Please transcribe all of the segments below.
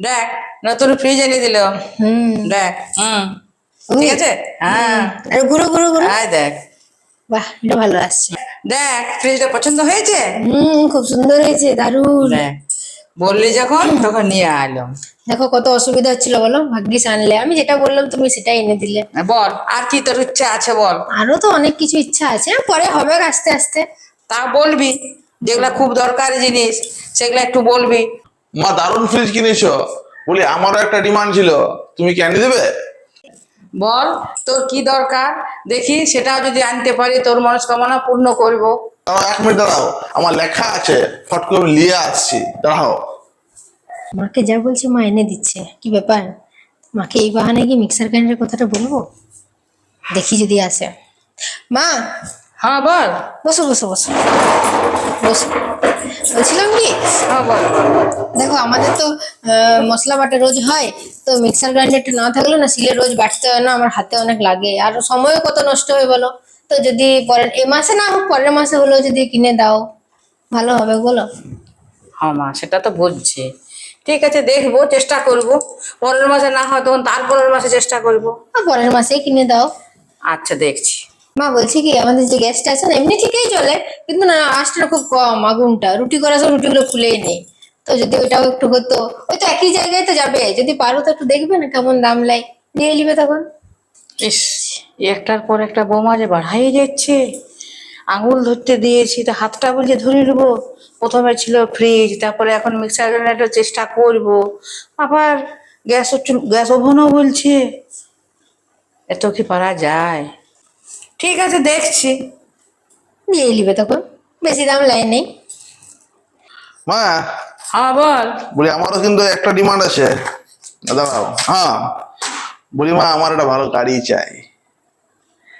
দেখ নতুন ফ্রিজ এনে দিল। হুম। দেখ হুম। ঠিক আছে? হ্যাঁ। আর ঘুরো ঘুরো ঘুরো। আয় দেখ। বাহ এটা ভালো আসছে। দেখ ফ্রিজটা পছন্দ হয়েছে? হুম খুব সুন্দর হয়েছে দারুণ। বললি যখন তখন নিয়ে আলো। দেখো কত অসুবিধা হচ্ছিল বলো? ভাগ্যিস আনলে। আমি যেটা বললাম তুমি সেটাই এনে দিলে। বল আর কি তোর ইচ্ছা আছে বল? আরও তো অনেক কিছু ইচ্ছা আছে পরে হবে আস্তে আস্তে। তা বলবি যেগুলা খুব দরকারি জিনিস সেগুলা একটু বলবি। মা দারুণ ফ্রিজ কিনেছো। বলি আমারও একটা ডিমান্ড ছিল। তুমি কি এনে দেবে? বল তোর কি দরকার? দেখি সেটাও যদি আনতে পারি তোর মনস্কামনা পূর্ণ করব। দাঁড়াও এক মিনিট দাঁড়াও। আমার লেখা আছে। ফট করে নিয়ে আসছি। দাঁড়াও। মাকে যা বলছি মা এনে দিচ্ছে। কি ব্যাপার? মাকে এই বাহানে কি মিক্সার গ্রাইন্ডারের কথাটা বলব? দেখি যদি আসে। মা! হ্যাঁ বল। বসো বসো বসো। বসো। বলছিলাম কি? দেখো আমাদের তো মশলা বাটা রোজ হয় তো মিক্সার গ্রাইন্ডারটা না থাকলে না শিলে রোজ বাটতে হয় না আমার হাতে অনেক লাগে। আর সময়ও কত নষ্ট হয় বলো? তো যদি পরের এ মাসে না হোক পরের মাসে হলেও যদি কিনে দাও ভালো হবে বলো? হ্যাঁ মা সেটা তো বুঝছি। ঠিক আছে দেখব চেষ্টা করব। পরের মাসে না হয় তখন তারপরের মাসে চেষ্টা করব। পরের মাসেই কিনে দাও। আচ্ছা দেখছি। মা বলছি কি, আমাদের যে গ্যাসটা আছে না, এমনি ঠিকই চলে, কিন্তু না, আঁচটা খুব কম, আগুনটা। রুটি করার সময় রুটিগুলো খুলেই নেই। তো যদি ওইটাও একটু হতো, ওই তো একই জায়গায় তো যাবে। যদি পারো তো একটু দেখবে না কেমন দাম লাই নিয়ে নিবে তখন। একটার পর একটা বোমা যে বাড়াই যাচ্ছে। আঙুল ধরতে দিয়েছি, তো হাতটা বলছে ধরে নেব। প্রথমে ছিল ফ্রিজ তারপরে এখন মিক্সার গ্রাইন্ডার চেষ্টা করব। আবার গ্যাস গ্যাস ওভেনও বলছে, এত কি পারা যায়? ঠিক আছে দেখছি। দিয়ে নিবে তখন বেশি দাম লাই নেই। মা। হ্যাঁ বল। বলি আমারও কিন্তু একটা ডিমান্ড আছে। দাঁড়াও হ্যাঁ। বলি মা আমার একটা ভালো গাড়ি চাই।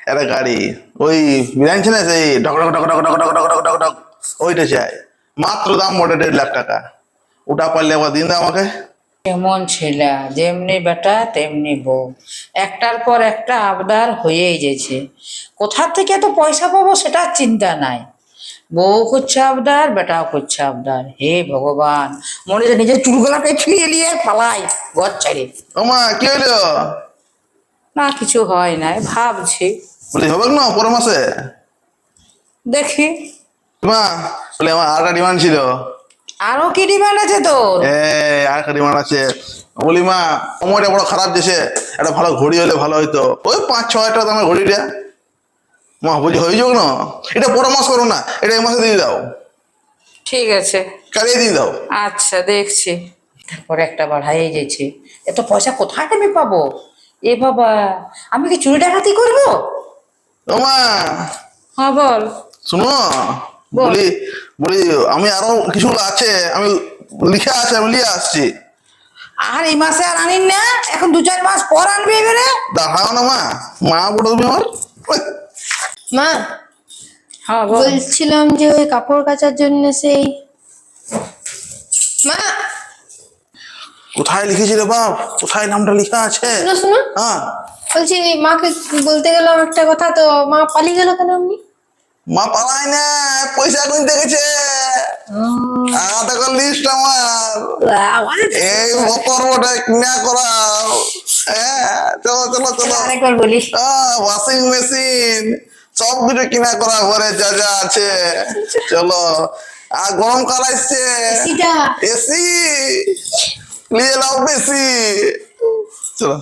একটা গাড়ি ওই ছিল না সেই ডক ডক ডক ডক ডক ডক ডক ডক ডক ওইটা চাই। মাত্র দাম মোটে দেড় লাখ টাকা। ওটা পারলে আবার দিন দাও আমাকে। কেমন ছেলে যেমনি বেটা তেমনি বউ। একটার পর একটা আবদার হয়েই গেছে কোথা থেকে তো পয়সা পাবো সেটা চিন্তা নাই। বউ করছে আবদার বেটাও করছে আবদার। হে ভগবান মনে হচ্ছে নিজের চুলগুলাকে ছুঁয়ে নিয়ে পালাই ঘর ছাড়ে মা কি হইল? না কিছু হয় নাই ভাবছি। বলি হবে না পরের মাসে? দেখি। মা বলে আমার আর একটা ডিমান্ড ছিল। আরও কি ডিমান্ড আছে তোর? এ আর একটা ডিমান্ড আছে। বলি মা সময়টা বড় খারাপ যেছে একটা ভালো ঘড়ি হলে ভালো হইতো। ওই পাঁচ ছ হাজার টাকা দামের ঘড়িটা। মা বলছি হয়ে যাক না। এটা মাস করো না। এটা এই মাসে দিয়ে দাও। ঠিক আছে। কালিয়ে দিয়ে দাও। আচ্ছা দেখছি। তারপরে একটা বাড়াই গেছে। এত পয়সা কোথায় আমি পাবো? এ বাবা আমি কি চুরি ডাকাতি করব? ও মা। হ্যাঁ বল। শুনো বল। বলি আমি আরও কিছু আছে আমি লিখে আছে আমি নিয়ে আসছি। আর এই মাসে আর আনিন না এখন দু চার মাস পর আনবি এবারে। দাঁড়াও না মা মা বলো তুমি আমার। মা হ্যাঁ বলছিলাম যে ওই কাপড় কাচার জন্য সেই মা। কোথায় লিখেছিলে বাপ? কোথায় নামটা লেখা আছে? শুনো শুনো। হ্যাঁ। বলছি মাকে বলতে গেলাম একটা কথা তো মা পালিয়ে গেল কেন আপনি মা পালাই না পয়সা গুনতে গেছে। দেখো লিস্ট আমার। এই ওটা কিনা করাও। হ্যাঁ চলো চলো চলো। ওয়াশিং মেশিন সব কিছু কিনা করা ঘরে যা যা আছে। চলো। আর গরম কাল আসছে। এসি। নিয়ে নাও বেশি। চলো।